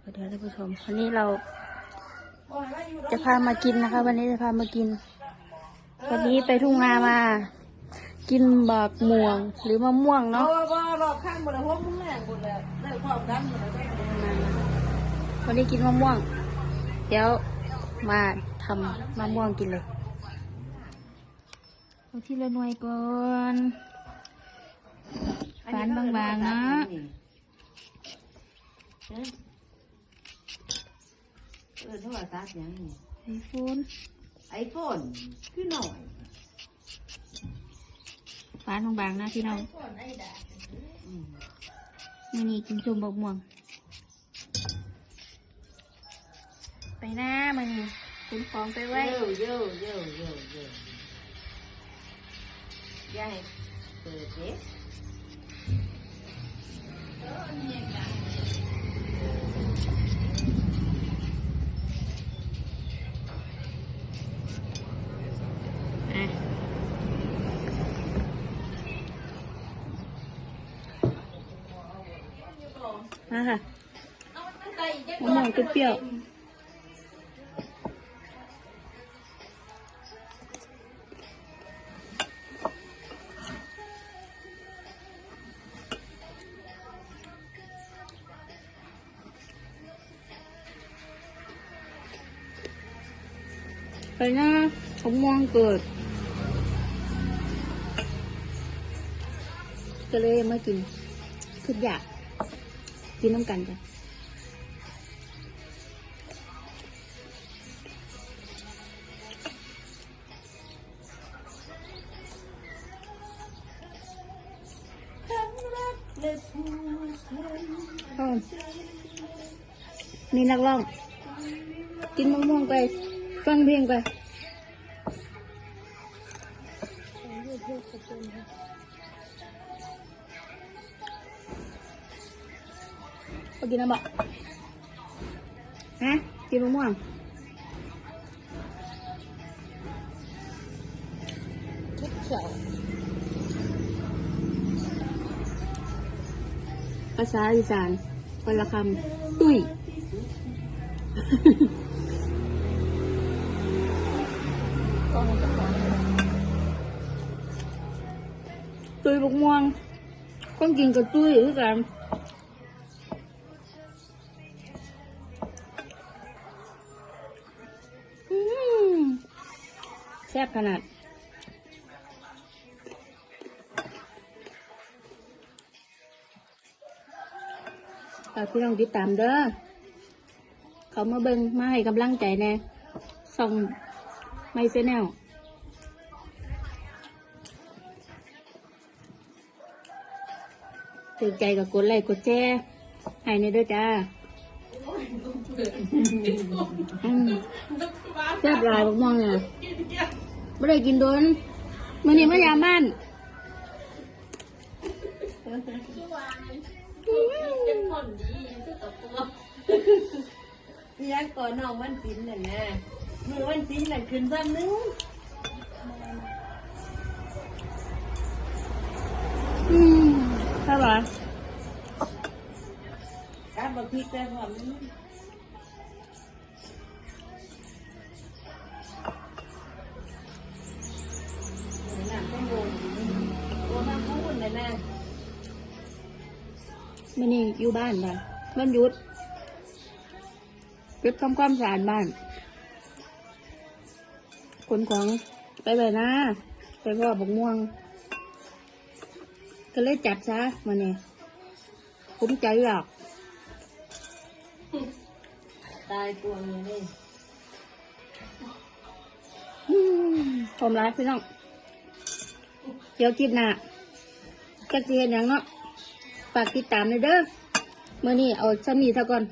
เดี๋ยวท่านผู้ชมวันนี้เราจะพามากินนะคะ วันนี้จะพามากิน วันนี้ไปทุ่งนามา กินบักม่วงหรือมะม่วงเอาเนาะว่ารอบข้างหมดแล้วพวกมึงแรงหมดแล้วได้ความดันหมดแล้ววันนี้กินมะม่วง เดี๋ยวมาทำมะม่วงกินเลยเอาที่ละหน่วยก่อนฝานบางๆนะ เออโทรศัพท์ยังนี่ไอโฟนไอโฟนคือหน่อยฝานบางๆนะพี่น้องอืมมื่อนี้กินส้มบักม่วง ไปหน้ามันคุณของไปไว้เยอะเยอะเยอะเยอะเยอะอย่าให้เปิดเด็ มาค่ะมะม่วงเปรี้ยวไปน้ามม่วงเกิด ก็เลยมากินคืออยาก กินน้ำกันจ้ะอ้าวมีนักร้อง กินมะม่วงไป ฟังเพลงไป ไปกินน้ำบ่ฮะกินมะม่วงทุกเช้าภา ซ่บขนาดฝากพี่น้องติดตามเด้อ เขามาเบิ่งมาให้กำลังใจแน่ส่องไม่เซแนลถึงใจกับกดไลค์กดแชร์ให้ในเด้อจ้าแซ่บลายบักม่วงเนี่ย ไม่ได้กินโดนมื่อนี้มายามบ้านอืมนี่ยังก่อนน้องวันศิลป์น่ะนะมือวันศิลป์น่ะขึ้นซ้ำนึงอืมใช่ปะการบักพริกแต่ความ มื่อนี้อยู่บ้านบ้านบ้านหยุดเก็บทำความสะอาดบ้านขนของไปไปนะไปพ่อบกม่วง ก็เลยจัดซะมาเนี่ยผมใจหรอก ตายตัวเลยนี่อืมผมร้ายพี่น้อง เดี๋ยวคลิปหน้าจะเสียอย่างเนาะ ฝากติดตามเลยเด้อเมื่อนี้เอาชสมีเท่าก่อน